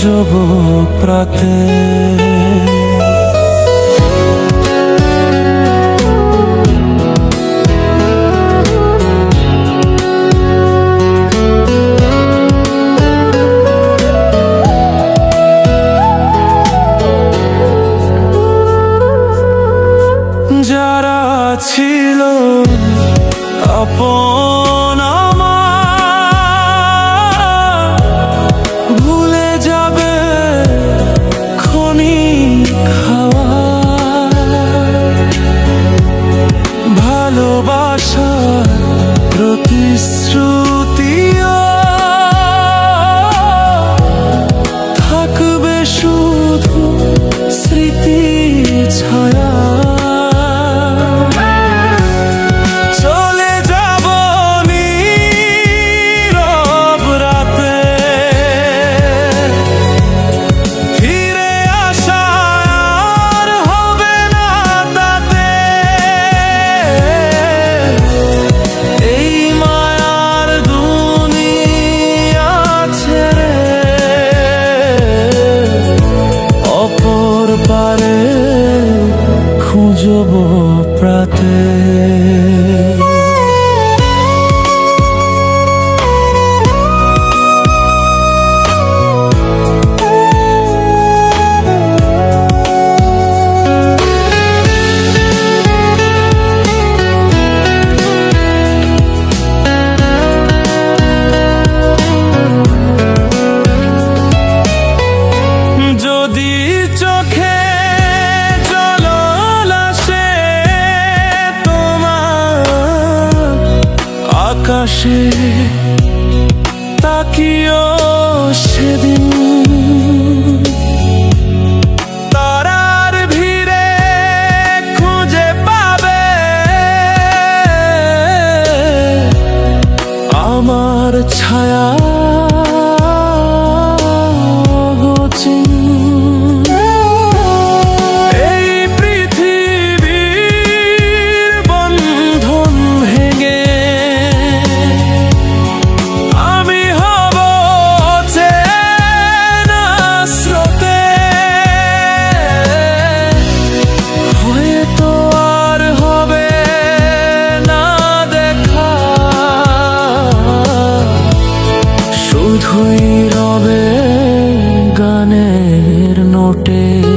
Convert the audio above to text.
যুব প্রাতে যারা ছিল আপন যুব প্রাতে আকাশে তাকিও সেদিন। তারার ভিড়ে খুঁজে পাবে। আমার ছায়া শুধুই রবে গানের নোটে।